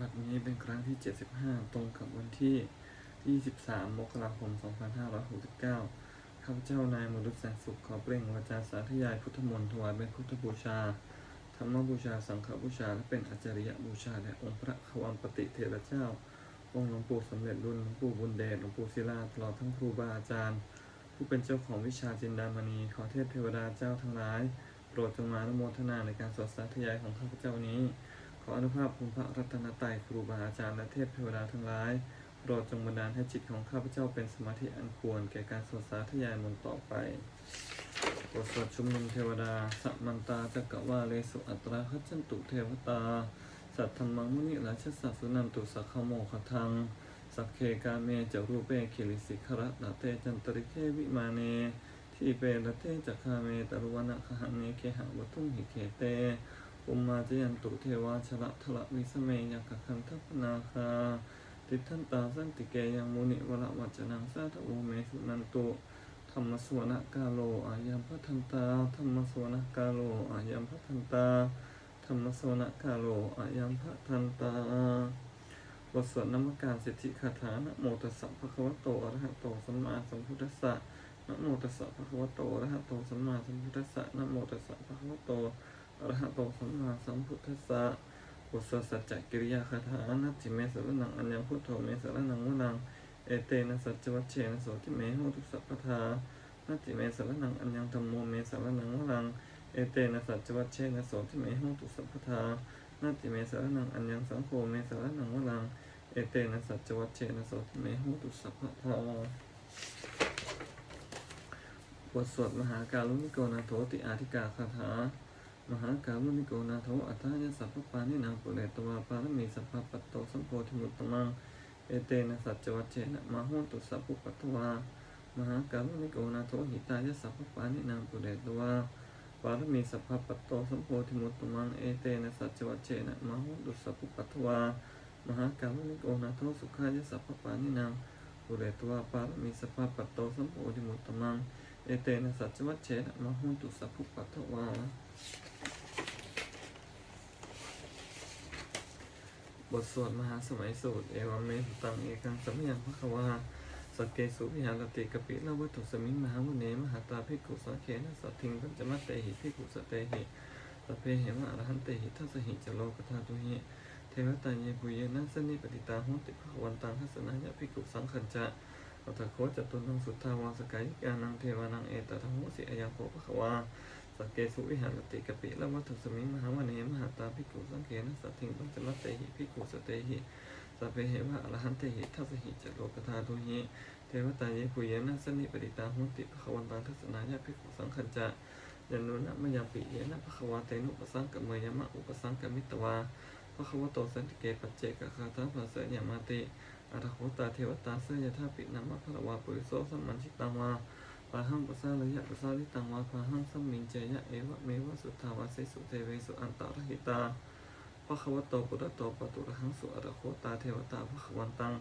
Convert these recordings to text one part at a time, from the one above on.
บัดนี้เป็นครั้งที่ 75 ตรงกับวันที่ 23 มกราคม 2569 ข้าพเจ้านายมรุษแสงสุขขอเปล่งวาจาสาธยายพุทธมนต์ถวายเป็นพุทธบูชา ธรรมบูชา สังฆบูชา และเป็นอาจาริยบูชาแด่องค์พระขวัมปติเทระเจ้า องค์หลวงปู่สำเร็จรุ่นหลวงปู่บุญเดช หลวงปู่ศิลาตลอดทั้งครูบาอาจารย์ ผู้เป็นเจ้าของวิชาจินดามณี ขอเทพเทวดาเจ้าทั้งหลาย โปรดจงมาอนุโมทนาในการสวดสาธยายของข้าพเจ้านี้ ขออนุภาพคุณพระรัตนตรัยครูบาอาจารย์และเทพเทวดาทั้งหลายโปรดจงบันดาลให้จิตของข้าพเจ้าเป็นสมาธิอันควร แก่การสวดสาธยายมนต์ต่อไปบทสวดชุมนุมเทวดาสัมมันตาจักกะวาเลสุอัตราคัจจันตุเทวตา สัทธรรมังมุนิราชสัสสุนันตุสักขโมคทัง สักเคกาเมจรูเปคิริสิขระนาเตจันตริเควิมาเน ทีเปรเตจักขาเมตรุวนะคหังเนเคหะวัตุมหิเคเต อุมมาจยันตุเทวาชละทละวิสเมยักขคันทัพนาคา ติทันตาสันติเกยังมุนิวระวัจนังสาธโอเมสุนันตุธรรมสวนกาโลอายัมพัทันตาธรรมสวนกาโลอายัมพัทันตาธรรมสวนกาโลอายัมพัทันตาบทสวดนมการสิทธิคาถานะโมตัสสะภะคะวะโตอะระหะโตสัมมาสัมพุทธัสสะนะโมตัสสะภะคะวะโตอะระหะโตสัมมาสัมพุทธัสสะนะโมตัสสะภะคะวะโต อรหะโตสัมมาสัมพุทธัสสะบทสดสัจจกิริยาคาถานัตถิเมสรนังอัญญพุทโธเมสรนังวนัง เอเตนะสัจวัชเชนะโสติเมโหตุสัพพทานัตถิเมสรนังอัญญธรรมโมเมสรนังวนัง เอเตนะสัจวัชเชนะโสติเมโหตุสัพพทานัตถิเมสรนังอัญญสังโฆเมสรนังวนัง เอเตนะสัจวัชเชนะโสติเมโหตุสัพพทาบทสวดมหาการุณิโกนาโถติอาธิกาคาถา มหาการุณิโกนาโถอัฏฐายสัพพปานินางปุเรตวาปารมีสัพพปัตโตสัมโพธิมุตตมัง เอเตนะสัจจวัชเชนะมโหตุสัพพุปัตวามหาการุณิโกนาโถหิตายสัพพปานินางปุเรตวาปารมีสัพพปัตโตสัมโพธิมุตตมัง เอเตนะสัจจวัชเชนะมโหตุสัพพุปัตวามหาการุณิโกนาโถสุขายสัพพปานินางปุเรตวาปารมีสัพพปัตโตสัมโพธิมุตตมัง เอเตนะสัจจวัชเชนะมโหตุสัพพุปัตวา บทสวดมหาสมัยสูตร เอวเมสุตังเอกังสัมยังพระควาสกเกสุวิหารติกปิลวัตถุสมิงมหาวุเนมหาตาภิกขุสังเขนะสัตถิงปัญจมัตเตหิภิกขุสเตหิสัพเพเหมะอรหันเตหิทัสสหิจโลกธาตุหิเทวตาเยปุเยนะสนิปติตาหุติภควันตังทัสนัญญภิกขุสังขัญจะอัตโคจตุนังสุทธาวาสกายิกานังเทวานังเอตตะโหสิอายังโคภควา สกเกสุวิหารติกปิละวัตถุสมิงมหาวเนมหาตาภิกขุสังเขนะสัตถิงปัญจมัตเตหิภิกขุสเตหิสัพเพเหวะอรหันเตหิทัสหิจโลกธาตุหิเทวตาเยปุเยนะสนิปติตาหุติภควันตังทัสนาญาภิกขุสังขัญจะยันนุนะมยาปิเยนะภควาเตนุปสังกเมยมะอุปสังกมิตวาภควโตสันติเกปัจเจกคาถาภาเสยมาติอัตโคตาเทวตาเสยธาปินามะภควาปุริโสสัมมันชิตังวา ปาหังปัสาระยะปัสาลิตังวาปาหังสัมมินเจยะเอวะเมวะสุทธาวาเสสุเทเวสุอันตารหิตาภะคะวะโตปุระโตปะตุระหังสุอะระโคตาเทวตาภะคะวันตัง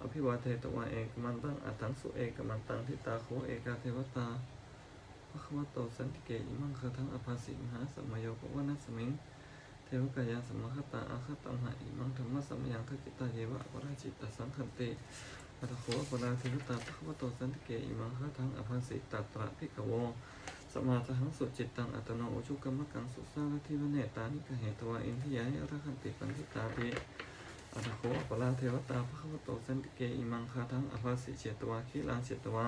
อภิวาเทตวาเอกมันตังอัตถังสุเอกมันตังทิตาโคเอกาเทวตาภะคะวะโตสันติเกอิมังคทังอภาสิมหาสมัยโยปวนัสมิงเทวกายาสมคตาอาคตัมหะอิมังธรรมะสัมยังทักิตาเยวะวราจิตตสังคันติ อัตโขปราเทวตาภควโตสันติเกอิมังคะทังอภัสสิตัตระพิกโวสมาสหังสุจิตตังอัตโนอุชุกรรมกังสุสารทิวเนตานิกเหตวาอินทิยานิอรคันติปันทิตาภิอัตโขปราเทวตาภควโตสันติเกอิมังคะทังอภัสสิเจตวาขีลังเจตวา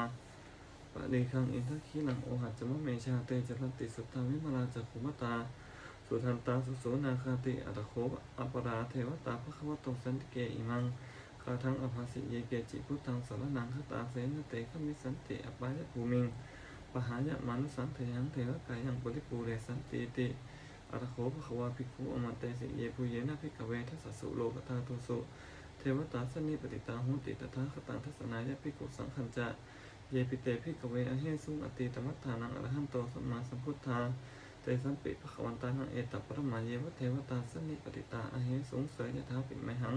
ปะเดคังอินทขีลังโอหัจจมะเมชาเตจรติสุทธาวิมลาจักขุมตาสุทันตาสุโสนาคาติอัตโขอัปราเทวตาภควโตสันติเกอิมัง คาทังอภาสิเยเกจิพุทธังสารนังคตาเสนเตขมิสันติอปายภูมิงปหายะมานุสังเทยังเทวกายังปริปูเรสันติติอัตโขภควาภิกขุอมตเตสิเยภูเยนะภิกขเวทัสสสุโลกธาตุสุเทวตาสนิปติตาหุติตถาคตังทัสนายะภิกขุสังขัญจะเยปิเตภิกขเวอเหสุงอติตมัฏฐานังอรหันโตสัมมาสัมพุทธาเตสัมปิภควันตานังเอตัปปรมาเยวะเทวตาสนิปติตาอเหสุงเสยยถาปิมหัง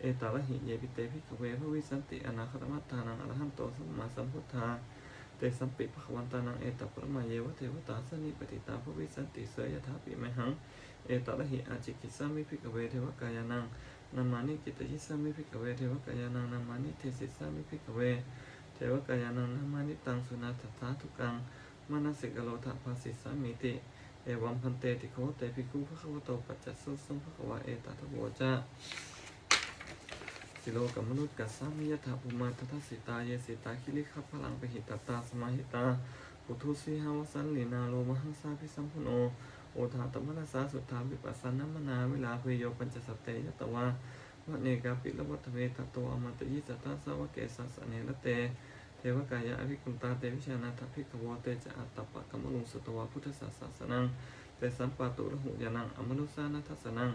เอตาละหิเยปิเตภิกขเวภวิสันติอนาคตมัตตานังอรหันโตสัมมาสัมพุทธาเตสัมปิภควันตานังเอตปรมาเยวเทวตาสนิปติตาภวิสันติเสยยถาปิไมหังเอตาละหิอาจิกิสามิภิกขเวเทวกายานังนามานิกิตยิสามิภิกขเวเทวกายานังนามานิเทศิสามิภิกขเวเทวกายานังนามานิตังสุนัตถาทุกังมานสิกโลทะภาสิสามิติเอวัมพันเตติโคเตภิกขุพระคะวโตปัจจสุสังภะคะวะเอตตะโวจา สิโลกัมมนุษย์กัสสามิยถาภูมาทัตสิตาเยสิตาคิริขับพลังปหิตตาสมาหิตาปุถุสีหาวสันลีนาโลมหังสาพิสัมพุโนโอทาตมนัสสาสุทธาวิปัสสนามนาเวลาเพยโยปัญจสัตเตยตวาวะเนกาปิลวัตเวทัตโตอมตยิสตาสาวะเกสัสเนละเต เทวกายะอภิกุมตาเตวิชานาถภิกขวเตจะอัตตปะกัมมลุงสตวาพุทธศาสนังเตสัมปาตุระหุยานังอมนุสานาทัสนัง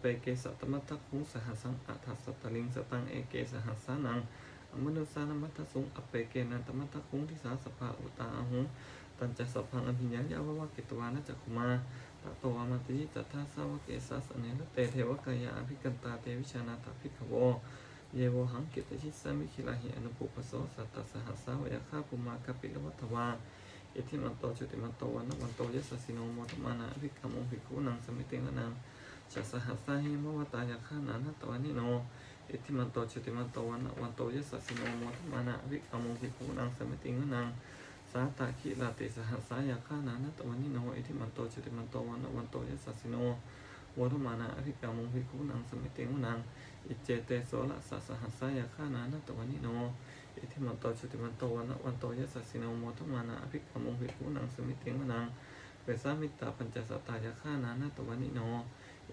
เปเกสัตมัตตคุงสหัสังอัฏฐสัตตลิงสตังเอเกสหัสานังอมนุสานามัตตสุงอเปเกนันตมัตตคุงทิสาสภาอุตาอาหุตันจะสัพพังอภิญญายาววะกิตวานะจักขุมาตะโตอมติจัตถาสาวเกสัสเนลเตเทวกายะอภิกันตาเตวิชานาถภิกขวเยโวหังกิตชิสามิคิลาหิอนุปุปโสสัตตสหัสสาวยาคาปุมาคปิลวัตวาอิทิมันโตจุติมันโตวันนวันโตยสสสิโนโมตมานาภิกขมงภิกขุนังสมิติงนัง จัสหัสสาหิมวตายาคานานัตวานิโนอิทิมันโตจุติมันโตวันวันโตยสสสิโนโมตมานาอภิกขมงภิกขุนังสมิติงนังสาตาคิลาติสหัสสายาคานานัตวานิโนอิทิมันโตจุติมันโตวันวันโตยสสสิโนโมตมานาอภิกขมงภิกขุนังสมิติงนังอิเจเตโสละสัสหัสสายาฆานานัตวันนิโนอิทิมันโตชุติมันโตวันวันโตยสัสสิโนโมทมานาอภิกขมงภิกขุนังสมิติงนังเวสามิตาปัญจสัตตายาฆานานัตวันนิโน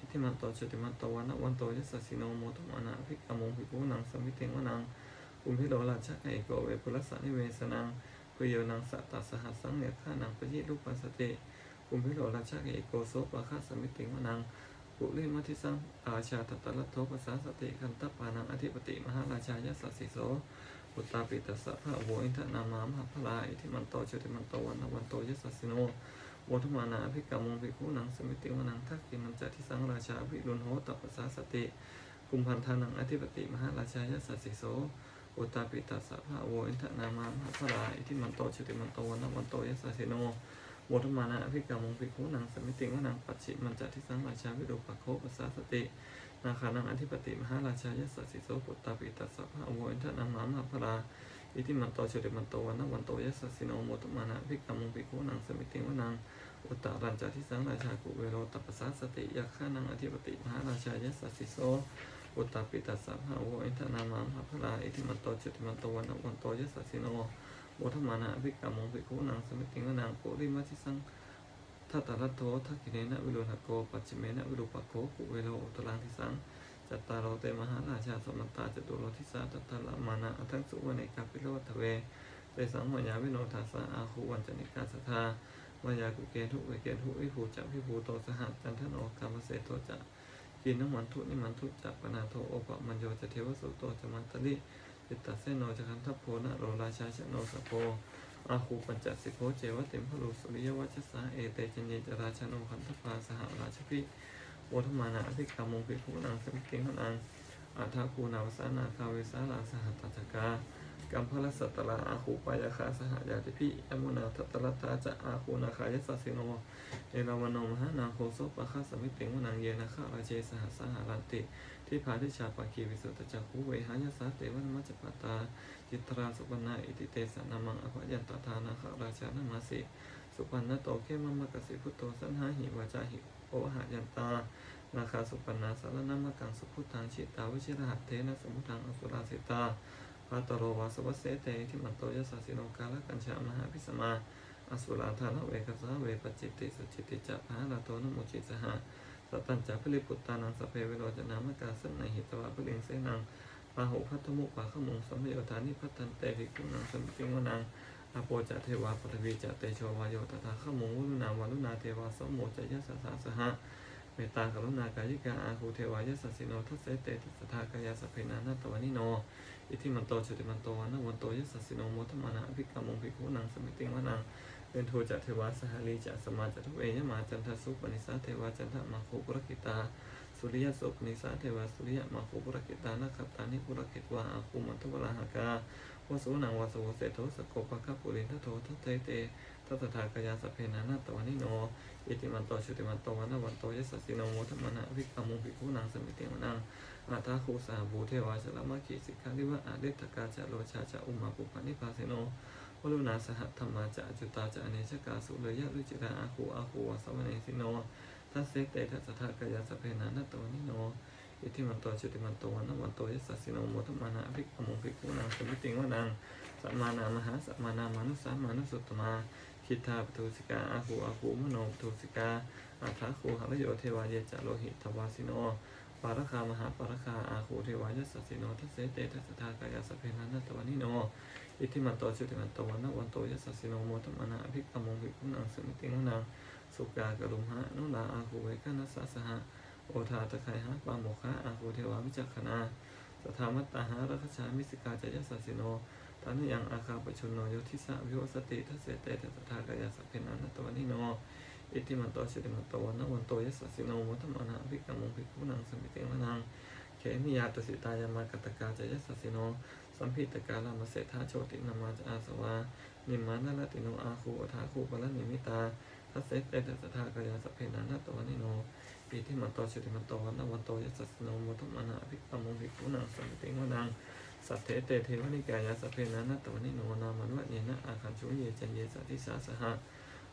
อิทิมันโตชุติมันโตวันนะวันโตยสัสสิโนโมทมานาภิกขมงภิกขุนังสมิเติงวนังอุมพิโลราชกเอกโกเวปุรสะนิเวสนังปุโยนังสัตตสหัสสังเนฆานังปยิรูปัสสติอุมพิโลราชกเอกโกโสปะฆาสมิเติงวนังปุริมัทิสังอาชาตตะละโทปัสสาสติคันตปานังอธิปติมหาราชายสัสสิโสปุตตาปิตัสสะพระโวอินทนามามหาพลาอิทิมันโตจุติมันโตวันนวันโตยสัสสิโน วทมานาภิกรมงภิกขุนังสมิติวนังทักกินันจะทิสังราชาภิรุนโหตปัสสาสติกุมพันธานังอธิปติมหาราชายสัสสิโสปุตตาปิตัสสะพะโวอินทนามามหาพลาอิทิมันโตจุติมันโตวันวันโตยสัสสิโนโมทมานะอภิกรมงภิกขุนังสมิติวนังปัจฉิมันจะทิสังราชาวิโรปโคปัสสาสตินาคานังอธิปติมหาราชายสัสสิโสปุตตาปิตัสสะภะโวอินทนามามหาพรา อิติมันโตเฉติมันโตวันนัวันโตยสัสสิโนโมทมานะอภิกรรมงภิกขุนังสมิติวนังอุตตารัญจาทิสังราชากุเวโรตัปปสาสติยักขานังอธิปติมหาราชายสัสสิโสอุตตาปิตัสสะภะโวอินทนามามหาพราอิติมันโตเฉติมันโตวันนวันโตยสัสสิโนโมทมานะภิกรรมงภิกขุนังสมิติงวนังปุริมัติสังทัตตรัตโตทักขิเนนะวิโรหะโกปัจฉิเมนะวิรูปโกกุเวโลอุตรังทิสัง จัตตารโรเตมหาราชาสมันตาจตุโรทิสาตัตตะลมานะอัทังสุวเนกาปิโลทเวเตสังมยาวิโนทัสสะอาคูวันจนิกาสทามายากุเกทุเวเกทุวิภูจักวิภูโตสหัจันทโนกามเสโตจะกินน้ำมันทุนิมันทุจักปนาโทโอปะมันโยจะเทวสุโตจะมันตลิจิตตเสโนจะคันทัพโพนะโรราชาชโนสโพอาคูปัญจสิโคเจวะเต็มพลุสุริยวัชสาเอเตจันเยจราชโนขันธปาสหราชพิ โอทมานาอภิกรรมงภิกขุนังสมิติงขนังอัฏฐคูนาวสานาคาเวสาลาสหัตถกากัมพลสัตตลาอาคูปายาคาสหายาติพิยมุนาทัตตลตาจะอาคูนาคายสัสสิโนเอราวโนมหานาโคโสปะคาสมิติงวนังเยนะคาราเจสหัสหารันติ ที่พาทิชาปาคีวิสุตจักขุเวหายาสาเตวนมัจจปตา จิตราสุปนาอิติเตสนามังอภยันตทานาคาราชานามาสิ สุปันนโตเขมมะกสิพุตโตสันหาหิวาจาหิ หะยันตานาคาสุปนาสารนามกังสุพุทธังชิตาวิชิรหัตเทนะสมุทังอสุราสิตาพาตโรวาสวัสเสเตทิมันโตยสัสสิโนกาลกัญชามหาพิสมาอสุราธานเวกัสเวปจิตติสุจิตติจะพาลาโตนโมจิสหะสัตัญจะพลิปุตตานังสเพเวโรจนามกาสันในหิตวะพลิงเสนังปาหุพัทธมุปาขมุงสมโยธานิพัฒนเตภิกุนังสมิติงวนัง อาโปจะเทวาปฐวีจะเตโชวายโยตถาขมงวุลนาวาลุนาเทวาสมโมจะยะสสาสหะเมตตากรุณากายิกาอาคูเทวายะสสสิโนทัสเสเตติสทากายาสพเพนานาตวานิโน อิทิมันโตจุติมันโตวันวันโตยะสสสิโนโมทมานะภิกรรมงภิกขุนังสมิติงวนังเป็นโทจะเทวาสหลีจะสมาจะทุเวยมาจันทสุปนิสาเทวาจันทมาโคปุรกิตาสุริยโสปนิสาเทวาสุริยมาโคปุรกิตานาคัตตานิปุรกิตวาอาคูมันทวราหากา วสุนังวสโวเสโทสโกปะคะปุรินทโททัตเตเตทัตถากายาสเพนานาตวานิโนอิติมันโตชุติมันโตวันวันโตยสสสิโนโมทมนะวิกามุภิกขุนังสมิติวนังอาทาคูสาบูเทวาชลามะขีสิกขาลิวะอาเดตกาจะโลชาจะอุมาปุปานิพาเสโนวลุนาสหธรรมาจะจุตาจะอเนชกาสุเลยะลุจิราอาคูอาคูวสวเนสิโนทัสเสเตทัสสะทากายาสเพนานัตโตนิโน อิทิมันโตจุติมันโตวันนวันโตยัสสะสิโนโมทมานาภิกขมงภิกขุนางสมิติงวนังสัมมานามหาสัมมานามานุสามมานุสุตมาคิทาปทุสิกาอาหูอาหูมโนปทุสิกาอาภาคูหรโยเทวาเยจะโลหิตวาสิโนปารคามหาปารคาอาหูเทวายัสสิโนทัสเสเตทัสทากายาสพเพนันนัตวานิโนอิทิมันโตจุติมันโตวันนวันโตยัสสิโนโมทมานาภิกขมงภิกขุนางสมิติงวนังสุกากรุมหะนุลาอาหูเวกนัสสะสหะ โอทาตะไคหาปาโมคะอาคูเทวาวิจักขณาสถามัตตาหารัคชามิสิกาจยสัสสิโนตานุยังอาคาปชุนโนโยทิสาวิวสติทัสเสเตทัสทากายาสัพเพนันตวันิโนอิติมันโตชิติมันโตวันวันโตยัสสิโนมุตมานาภิกขมุงภิกขุนังสมิติวนังเขมิยาตสิตายามากตกาจยสัสสิโนสัมพิตกาลามเสธาโชตินามาจอาสวานิมานาลติโนอาคูอทาคูปะละนิมิตาทัสเสเตทัสทากายาสัพเพนันตวันิโน ปีที่มันโตชุติมันโตวันนวันโตยัสสะสโนมุตมานาภิกขมงภิกขุนังสมิติงวนังสัทเทเตเทวนิกายาสพเพนันตวนิโนนามันวะเยนะอาคันชุเยจันเยสัติสาสหะ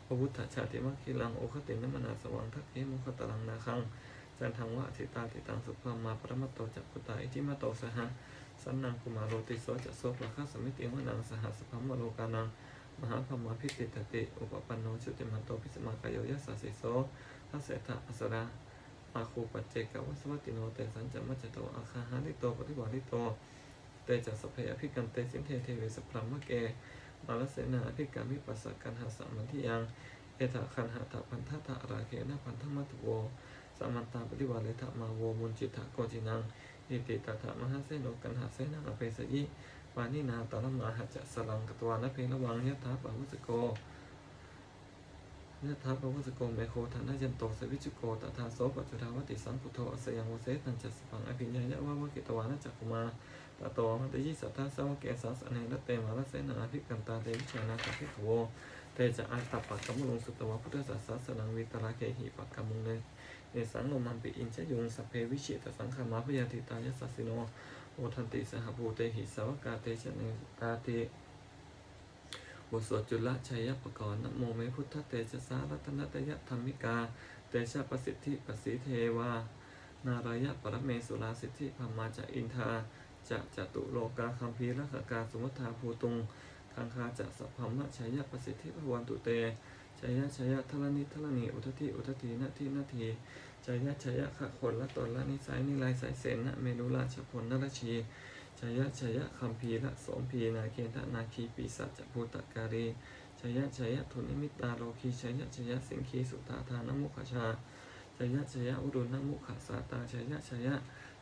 พระพุทธชาติมัคคิลังโอคตินนมนาสวังทักเอมุขตลังนาคังจันทังวะสิตาติตังสุภามาปรมัตโตจักพุตาอิทิมาโตสหะสันนังกุมารโรติโสจะโสปะคะสมิติวนังสหสพัมมโลกานังมหาพมาพิติตติ อุปปันโนชุติมันโตพิสมากายโยยัสสิโสทัสเสทะอสรา อาคูปัจเจกวัสวัติโนเตสันจมัจจโตอาคาหาริโตปฏิวาริโต เตจัสพเพอภิกันเตสินเทเทเวสพรัมมะเกมาลเสนาอภิกามิปัสสกันหาสัมมันทิยัง เอถาคันหาถาพันธะทะราเคนะพันธมัตโวสัมมันตาปฏิวาเลทะมาโวมุนจิตะโกจินังอิติตถามหาเสโนกันหาเสนาอเปสยิปานินาตาลมาหัจจะสลังกตวานเพระวังยะถาปะวุสโก ยะถาภวสโกเมโคทานายันโตสวิจุโกตถาโสปัจจุทาวติสังพุทโธอสยังวเสตันจัสสพังอภิญญายะวะวะกิตวานะจักกุมาตโตมัตยิสัทธาสาวะเกสัสอเนรเตมาลเสนาภิกันตาเตวิชานาสัพพิขโวเตจะอาตัปปักกัมมุลงสุตวะพุทธศาสสนังวิตราเคหิปักกัมมุงเนเนสังโนมันปิอินชยุงสัพเพวิชิตสังขามาพยาติตายสัสสิโนโอทันติสหภูเตหิสาวกาเตชะเนกาเต บทสวดจุลชัยปกรณ์นโมเมพุทธเตชะสารัตนตยธรรมิกา เตชะประสิทธิประสิเทวา นารายะปรเมสุราสิทธิพมมาจะอินทาจะจตุโลกาคัมภีรขกาสมุทธาภูตุงคังคาจะสัพพมะชัยประสิทธิพวันตุเตชัยชัยทรณิทรณีอุทธิอุทธินาทีนาทีชัยชัยขะคนละตนละนิสัยนิลายสายเสนนะเมนุราชพลนรชี ชยะชยะคัมภีระสมพีนาเกณฑนาคีปีสัจภูตการีชยะชยะทุนิมิตาโลคีชยะชยะสิงคีสุตาทานมุขชาชยะชยะอุรุณมุขสาตาชยะชยะ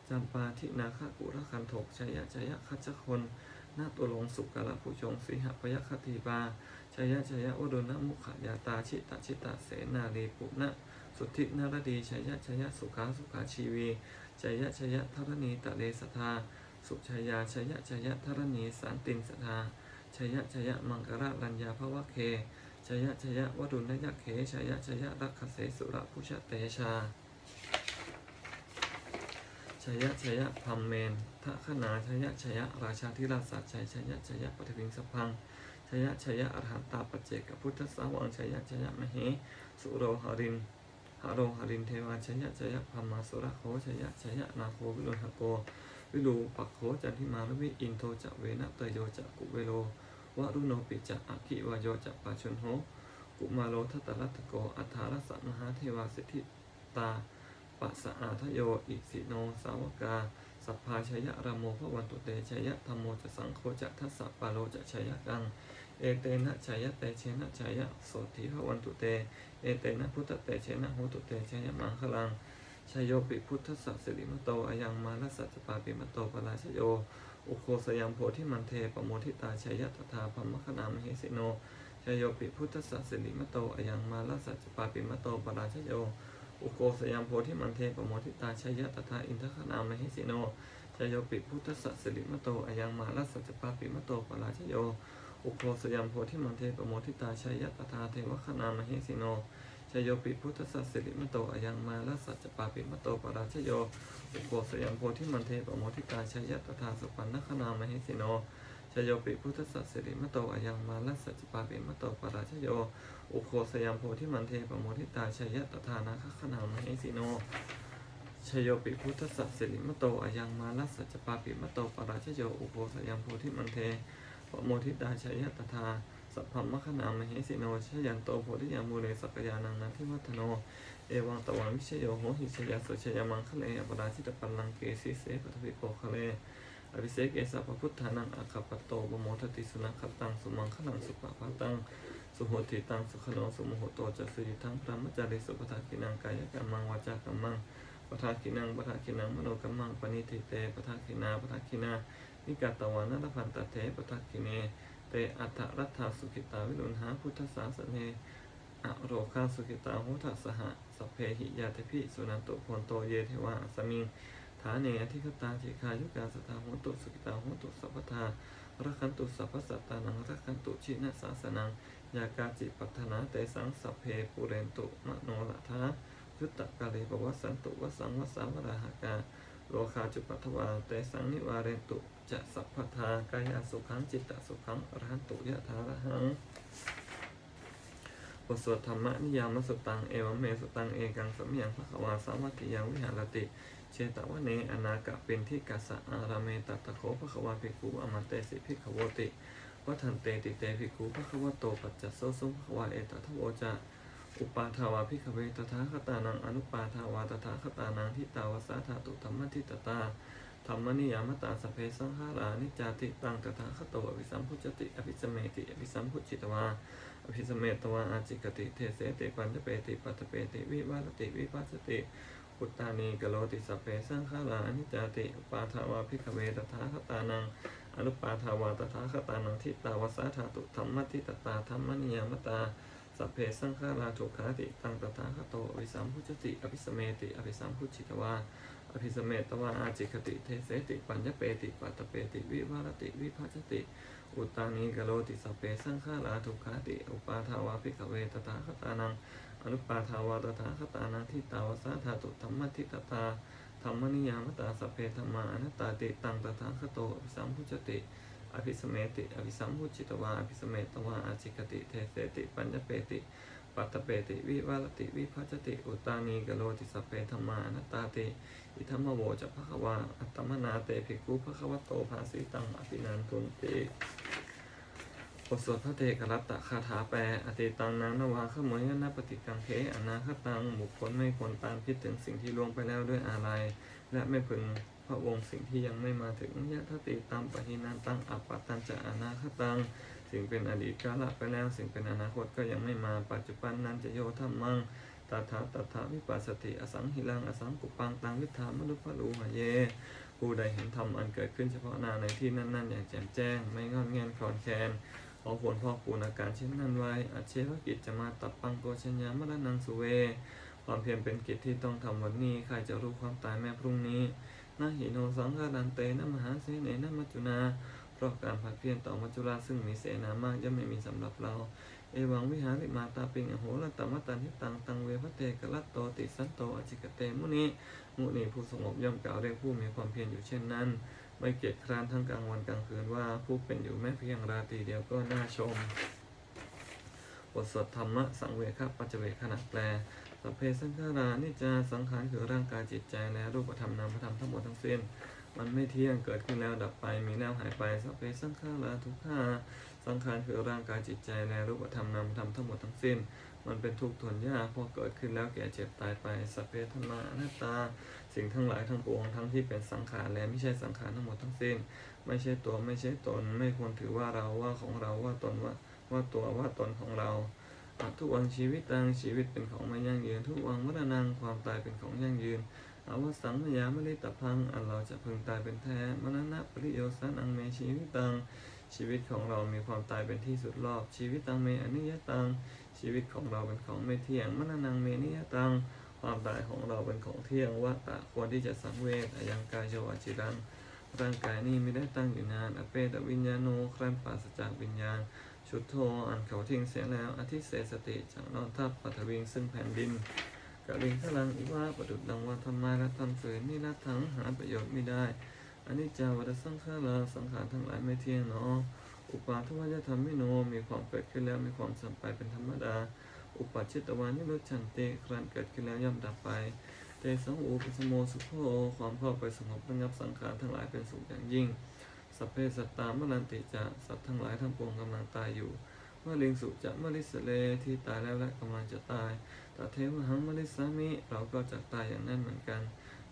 จำปาทินาคกุระคันถกชยะชยะคัจคนนาตุลงสุกละผู้ชงสีหปยคติปาชยะชยะอุรุณมุขยาตาชิตาชิตาเสนาลีปุณะสุทธินารดีชยะชยะสุขาสุขาชีวีชยะชยะธรณีตะเลสทา สุชายาชยะชยะธรณีสันติงสทาชยะชยะมังกรลัญญาภวะเคชยะชยะวดุลนยะเคชยะชยะรักขเสสุระพุชเตชาชยะชยะพัมเมนทะขนาชยะชยะราชาธิราชสัจชัยชยะชยะปฏิวิงสพังชยะชยะอรหันตาปเจกพุทธสาวังชยะชยะมเหสุโรหรินหาโรหรินเทวาชยะชยะพัมมาสุระโคชยะชยะนาโควิรุณหโก วิรูปักโขจันทิมาลวิอินโทจะเวนะเตโยจะกุเวโลวะรุโนปิจะอคิวายโยจะปาชนโหกุมาโลทัตตรัตโกอัฏฐารสมหาเทวาสิทธิตาปัสสะอาทโยอิสิโนสาวกาสัพพาชยะรโมพระวันตุเตชยะธรรมโมจะสังโฆจะทัสสะปาโลจะชยะกังเอเตนะชยะเตเชนะชยะโสติพระวันตุเต เอเตนะพุทธเตเชนะโหตุเตชยะมังคลัง ชยโยปิพุทธสัสสิริมโตอายังมาลสัจปาปิมโตปราชโย อุโคสยามโพธิมันเทปโมทิตาชยตถาพมคณามเหสิโนชยโยปิพุทธสัสสิริมโตอายังมาลสัจปาปิมโตปราชโย อุโคสยามโพธิมันเทปโมทิตาชยตถาอินทคณามเหสิโนชยโยปิพุทธสัสสิริมโตอายังมาลสัจปาปิมโตปราชโย อุโคสยามโพธิมันเทปโมทิตาชยตถาเทวคณามเหสิโน ชยโยปิพุทธสัสสิริมโตอยังมาลสัจจปาปิมโตปราชโยอุโกสยังโพธิมันเทปโมทิกาชยตถาสุปันนคณามหิสิโนชยโยปิพุทธสัสสิริมโตอยังมาลสัจจปาปิมโตปราชโยอุโคสยังโพธิมันเทปโมทิตาชยตถานาคขณามหิสิโนชโยปิพุทธสัสสิริมโตอยังมาลัสัจจปาปิมโตปราชโยอุโภสยังโพธิมันเทปโมทิตาชยตถา สัพพมมคณามเหสิโนชยันโตโพธิยามูเลสักยานังนันทิวัฒโน เอวังตวังวิเชโยโหหิชยาสุชยามังคะเลอปราชิตปัลลังเกสิเสปทวิโกคะเลอภิเศกเกสัพพพุทธานังอาคาปโตบโมทติสุนัขตังสุมังคลังสุปะปะตังสุโหติตังสุขโนสุโมโหโตจัสสิทังพระมจาริสุปทากินังกายกรรมังวาจากรรมังปทาคินังปทาคินังมโนกัมมังปณิทิเตปทาคินาปทาคินานิกาตวานัตพันตเทปทาคิเน เตอัฏฐรัตถาสุขิตาวิรุณหาพุทธศาสเนอโรคาสุขิตาโหทัสสหสเพหิยาเทพิสุนันโตโพนโตเยเทวาสมิงฐานเนอธิคตาจิคายุกาสตาโหตุสุขิตาโหตุสัพพทารักขันตุสัพพสัตตานังรักขันตุชินะสาสนังยากาจิปัฏฐนาเตสังสัพเพปุเรนตุมโนละทายุตตะกาเลปวัสสันตุวสังวสาวราหากา โลคาจุปัทวาเตสังนิวาเรนตุจะสัพพทากายสุขังจิตตสุขังอรหันตุยะถาระหังบทสวดธรรมนิยามสุตัง เอวเมสุตัง เอกังสมยังพระขวาสาวัติยังวิหารติ เชตวะเนอนากะเป็นที่กัสสะอาราเมตัตตะโคพระขวาภิกขุอมันเตสิภิกขโวติวัฒนเตติเตภิกขุพระขวโตปัจจโสสุภควาเอตทะโวจะ อุปาทาวาพิขเวตถาคตานังอนุปาทาวาตถาคตานังทิตาวสาธาตุธรรมทิตตาธรรมนิยามตาสเพสังขารานิจาติตังตถาคตโตอภิสัมพุจติอภิสเมติอภิสัมพุจิตวาอภิสเมตวาอาจิกติเทเสติปัญจเปติปัตเปติวิวารติวิปัสติปุตตานีกโลติสเพสังขารานิจจาติอุปาทาวาพิขเวตถาคตานังอนุปาทาวาตถาคตานังทิตาวสาธาตุธรรมทิตตาธรรมนิยามตา สัพเพสังขาราทุกขาติตังตถาคโตอภิสัมพุจติอภิสเมติอภิสัมพุจิตวาอภิสเมตวาอาจิคติเทเสติปัญญเปติปัตตเปติวิวารติวิภัชติ อุตานีกโลติสัพเพสังขาราทุกขาติอุปาทาวาภิกขเวตถาคตานังอนุปาทาวาตถาคตานังทิตาวสาธาตุธรรมทิตตาธรรมนิยามตาสัพเพธรรมานัตตาติตังตถาคโตอภิสัมพุจติ อภิสเมติอภิสัมพุจิตวาอภิสเมตวาอาจิกติเทเสติปัญญเปติปัตตเปติวิวารติวิภัชติอุตานีกโลติสเพธรรมานัตตาติอิทัมมโวจะภควาอัตมนาเตภิกขุภควโตภาสิตังอภินันทุนติบทสวดพระเทกรัตตะคาถาแปลอติตังนางนวาขมยนาปฏิกังเขอนาคตังบุคคลไม่ควรตามคิดถึงสิ่งที่ล่วงไปแล้วด้วยอะไร และไม่พึง ระวงศ์สิ่งที่ยังไม่มาถึงยะทติตามปหินันตังอัปปะตันจะอนาคตัง สิ่งเป็นอดีตกาลไปแล้ว สิ่งเป็นอนาคตก็ยังไม่มาปัจจุบันนั้นจะโยธรรมังตถาตถาวิปัสสติอสังหิลังอสังกุปังตังวิธามนุปะรูหะเยผู้ใดเห็นธรรมอันเกิดขึ้นเฉพาะหน้าในที่นั้นๆ อย่างแจ่มแจ้ง ไม่งอนแงนคลอนแคลนขอควรพ่อคูณอาการเช่นนั้นไว้อาเชวกิจจะมาตับปังโกชัญญามรณังสุเว ความเพียรเป็นกิจที่ต้องทำวันนี้ ใครจะรู้ความตายแม้พรุ่งนี้ นาหิโนสังฆาดันเตนะมหาเสนนะมัจจุนา เพราะการผัดเพี้ยนต่อมัจจุราซึ่งมีเสนามากย่อมไม่มีสำหรับเรา เอวังวิหาริมาตาปิงอโหรตมัตันทิตังตังเวพเตกลัตโตติสันโตอจิกเตมุนีมุนีผู้สงบย่อมกล่าวเรียกผู้มีความเพียรอยู่เช่นนั้น ไม่เกียจคร้านทั้งกลางวันกลางคืนว่าผู้เป็นอยู่แม้เพียงราตรีเดียวก็น่าชมบทสวดธรรมะสังเวคปัจเวคขณะแปล สัพเพสังขารานิจจาสังขารคือร่างกายจิตใจและรูปธรรมนามธรรมทั้งหมดทั้งสิ้น มันไม่เที่ยงเกิดขึ้นแล้วดับไปมีแล้วหายไปสัพเพสังขาราทุกขาสังขารคือร่างกายจิตใจและรูปธรรมนามธรรมทั้งหมดทั้งสิ้น มันเป็นทุกข์ทนยากพราะเกิดขึ้นแล้วแก่เจ็บตายไปสัพเพธรรมาอนัตตา สิ่งทั้งหลายทั้งปวงทั้งที่เป็นสังขารและไม่ใช่สังขารทั้งหมดทั้งสิ้น ไม่ใช่ตัวไม่ใช่ตน ไม่ควรถือว่าเราว่าของเราว่าตนว่าว่าตัวว่าตนของเรา ทุกวันชีวิตตังชีวิตเป็นของไม่ยั่งยืน ทุกวันมรณังความตายเป็นของยั่งยืนอาวสังมยามลิตพังอันเราจะพึงตายเป็นแท้มรณะปริโยสันอังเมชีวิตตังชีวิตของเรามีความตายเป็นที่สุดรอบ ชีวิตตังเมอนิยตังชีวิตของเราเป็นของไม่เที่ยงมรณังเมนิยตังความตายของเราเป็นของเที่ยงวัตตะควรที่จะสังเวชอยังกายโยอจิรังร่างกายนี้ไม่ได้ตั้งอยู่นานอเปตวิญญาโนครั้นปราศจากวิญญาณ ชุดโทอันเขาทิ้งเสียแล้ว อธิเสสติจากนอนทับปัทวิงซึ่งแผ่นดินกะลิงพลังอีว่าประดุดดังว่าทำไมและทำฝืนนี่ละทั้งหาประโยชน์ไม่ได้อันนี้จาวัฏสังขาราสังขารทั้งหลายไม่เที่ยงเนาะอุปาทวายธรรมไม่โนมีความเกิดขึ้นแล้วมีความสัมไปเป็นธรรมดา อุปัชชิตวานิรธชันเตครันเกิดขึ้นแล้วย่อมดับไปเตสังอูปสโมสุโภความเข้าไปสงบระงับสังขารทั้งหลายเป็นสุขอย่างยิ่ง สัพเพสัตตามรันติจะสัตว์ทั้งหลายทั้งปวงกำลังตายอยู่เมื่อลิงสุจะมื่อลิสเลที่ตายแล้วและกำลังจะตายตเทวหังมลิสามิเราก็จะตายอย่างนั้นเหมือนกัน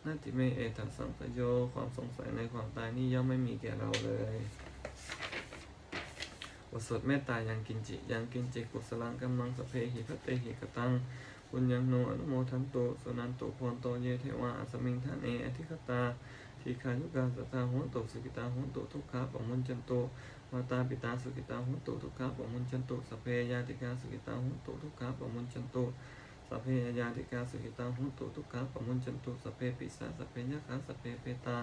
นาติเมเอตัสสังปโยความสงสัยในความตายนี้ย่อมไม่มีแก่เราเลยบทสวดเมตตายังกินจิยังกินจิกุสลังกัมมังสพเพหิพะเตหิกตังปุญญังโนอนุโมทันโตสุนันโตพรโตเยเทวาสมิงทานเออธิคตา ทีขายุกาสตาหุนโตสุกิตาหุนโตทุกขาปมุนจันโตมาตาปิตาสุกิตาหุนโตทุกขาปมุนจันโตสพเพยาติกาสุกิตาหุนโตทุกขาปมุนจันโตสพเพยาติกาสุกิตาหุนโตทุกขาปมุนจันโตสพเพปิสาสพเพยะขาสพเพเปตา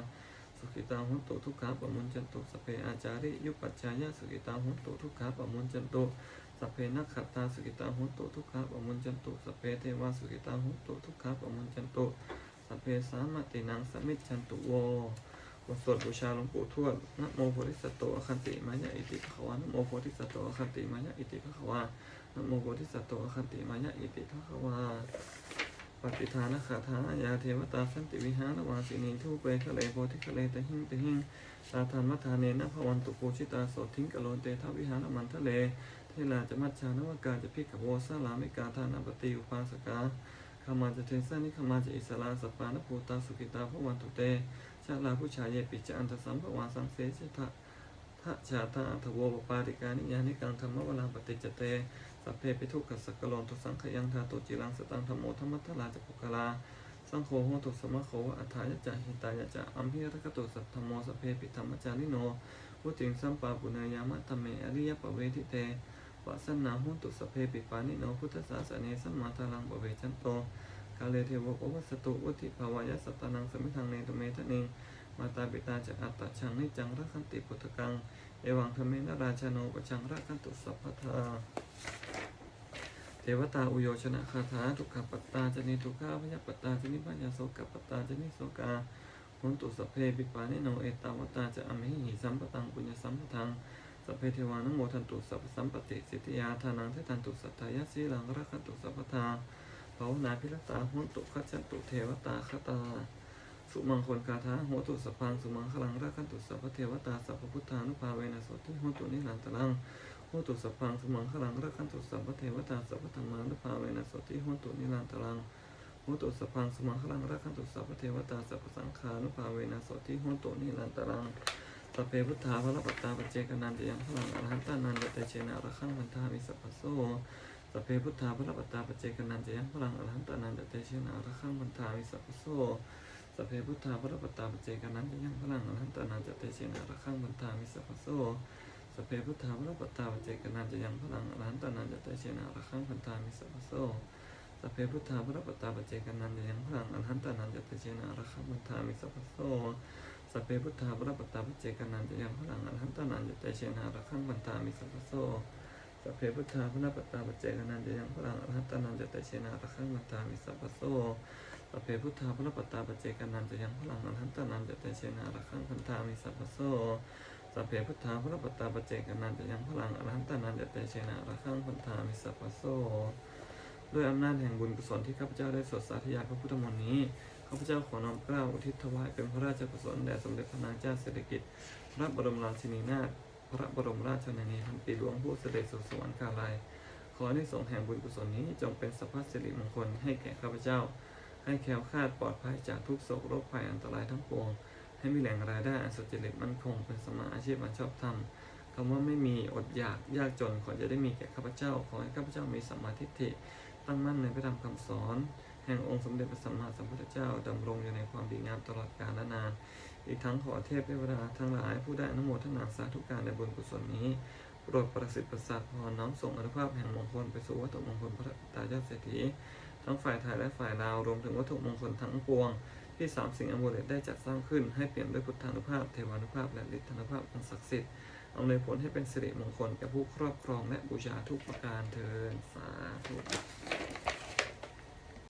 สุกิตาหุนโตทุกขาปมุนจันโตสพเพอาจาริยุปัจจายะสุกิตาหุนโตทุกขาปมุนจันโตสัพเพนักขัตตาสุกิตาหุตุทุกขะปมุนจันตุสัพเพเทวาสุกิตาหุตุทุกขะปมุนจันตุ สัพเพสามตินังสมิจันตุโวบทสวดบูชาหลวงปู่ทวดนะโมโพธิสัตโตอคันติมายะอิติภควานะโมโพธิสัตโตอคันติมายะอิติภควานะโมโพธิสัตโตอคันติมายะอิติภควาปฏิทานขาถายาเทวตาสันติวิหารวาสินีทุเปคะเลโพธิคะเลตะหิงตะหิงสาธานมัทานเนนะภวันตุปูชิตาโสทิ้งกะโลนเตทวิหารมันทะเลเทลาจะมัจฉานวกาจะพิกขโวสาลามิกาทานาปฏิอุปาสกา ขามาจะเทสานิขามาจะอิสลาสปานภูตาสุกิตาพระวันตุเตชาลาผู้ชายเยปิจอันตสัมภวาสังเสชทะทะชาตาอัทโวปปาติกานิยานิกังธรรมวลาปฏิจเตสัพเพปิทุกขสักกะโลนทุสังขยังธาตุจิรังสตังธรรมโมธรรมัทลาจะปุกลาสังโฆโหตุสมะโขอัฏฐายจะหิตายจะอัมพิรกตุสัทธมโมสพเพปิธรรมจาริโนพุติงสัมปาปุณายามะธรรมเมอริยปเวทิเต วะสันาหุนตุสเพปิปานิโนพุทธศาสเนสัมมาทารังปเวชันโตกาเลเทวโอวัสตุวุติภาวายสัตตานังสมิทังเนตุเมทะเนงมาตาปิตาจะอัตตชังนิจังรักขันติปุตตกัง เอวังธรรมเมนราชโนปชังรักขันตุสัพพทาเทวตาอุโยชนะคาถาทุกขปัตตาจนิทุกขาพยาปัตตาจนิพยาโสกปัตตาจนิโสกาหุนตุสเพปิปานิโนเอตาวตาจะอเมหิสัมปตังปุญญสัมปทัง สัพเพเทวานุโมทันตุสัพสัมปติสิทธิยาทานังเทตันตุสัทธายะสีลังรักขันตุสัพพทาภาวนาพิรตาหุนตุขัจจตุเทวตาคตา สุมังคลคาถาโหตุสพพังสุมังคลังรักขันตุสัพพเทวตาสัพพพุทธานุภาเวนะโสติโหตุนิรันตรังโหตุสัพพังสุมังขลังรักขันตุสัพพเทวตาสัพพธรรมานุภาเวนะโสติโหตุนิรันตรังโหตุสัพพังสุมังขลังรักขันตุสัพพเทวตาสัพพสังขานุภาเวนะโสติโหตุนิรันตรัง สัพเพพุทธาพระปตตาปเจกนันจะยังพลังอรหันตานันจะเตเชนะระขังมันทามิสัพพโสสัพเพพุทธาพระปตตาปเจกนันจะยังพลังอรหันตานันจะเตเชนะระขังมันทามิสัพพโสสัพเพพุทธาพระปตตาปเจกนันจยังพลังอรหันตานันจะเตเชนะระขังมันทามิสัพพโสสพเพพุทธาพระปตตาปเจกนันจยังพลังอรหันตานันจะเตเชนะระขังพันธามิสัพพโสสพเพพุทธาพระปตตาปเจกนันจยังพลังอรหันตานันจะเตเชนะระขังพันธามิสัพพโส สพเพพุทธาพรปัตตาปเจกนันจะยังพลังอรหันตานันจะเตเชนะระขังพันธามิสัพพโสสพเพพุทธาพระปัตตาปเจกนันจะยังพลังอรหันตานันจะเตเชนะระขังพันธามิสัพพโสสพเพพุทธาพระปัตตาปเจกนันจะยังพลังอรหันตานันจะเตเชนะระขังพันธามิสัพโสสัพเพพุทธาพระปัตตาปเจกนันจะยังพลังอรหันตานันจะเตเชนะระขังพันธามิสัพโสด้วยอำนาจแห่งบุญกุศลที่ข้าพเจ้าได้สวดสาธยายพระพุทธมนต์นี้าพเจ้าขอน้อมเกล้าอุทิศถวายเป็นพระราชกุศลแด่สมเด็จพระนางเจ้าสิริกิติ์พระบรมราชินีนาถพระบรมราชชนนีพันปีหลวงผู้เสด็จสู่สวรรคาลัย ขอในสงแห่งบุญกุศลนี้จงเป็นสัพพสิริมงคลให้แก่ข้าพเจ้า ให้แคล้วคลาดปลอดภัยจากทุกโศกโรคภัยอันตรายทั้งปวง ให้มีแหล่งรายได้อันสุจริตมั่นคงเป็นสมมาอาชีพอันชอบธรรมคำว่าไม่มีอดอยากยากจนขอจะได้มีแก่ข้าพเจ้า ขอให้ข้าพเจ้ามีสัมมาทิฏฐิตั้งมั่นในพระธรรมคำสอน แห่งองค์สมเด็จพระสัมมาสัมพุทธเจ้าดำรงอยู่ในความดีงามตลอดกาลนาน อีกทั้งขอเทพเทวดาทั้งหลายผู้ได้อนโมทนาสาธุการในบุญกุศลนี้โปรดประสิทธิ์ประสาทพรน้อมส่งอนุภาพแห่งมงคลไปสู่วัตถุมงคลพระตายอดเศรษฐีทั้งฝ่ายไทยและฝ่ายลาวรวมถึงวัตถุมงคลทั้งปวง ที่สามสิ่งอมูเลตได้จัดสร้างขึ้นให้เปลี่ยนด้วยพุทธานุภาพเทวานุภาพและฤทธานุภาพอันศักดิ์สิทธิ์อำนวยผลให้เป็นสิริมงคลแก่ผู้ครอบครองและบูชาทุกประการเทินสาธุ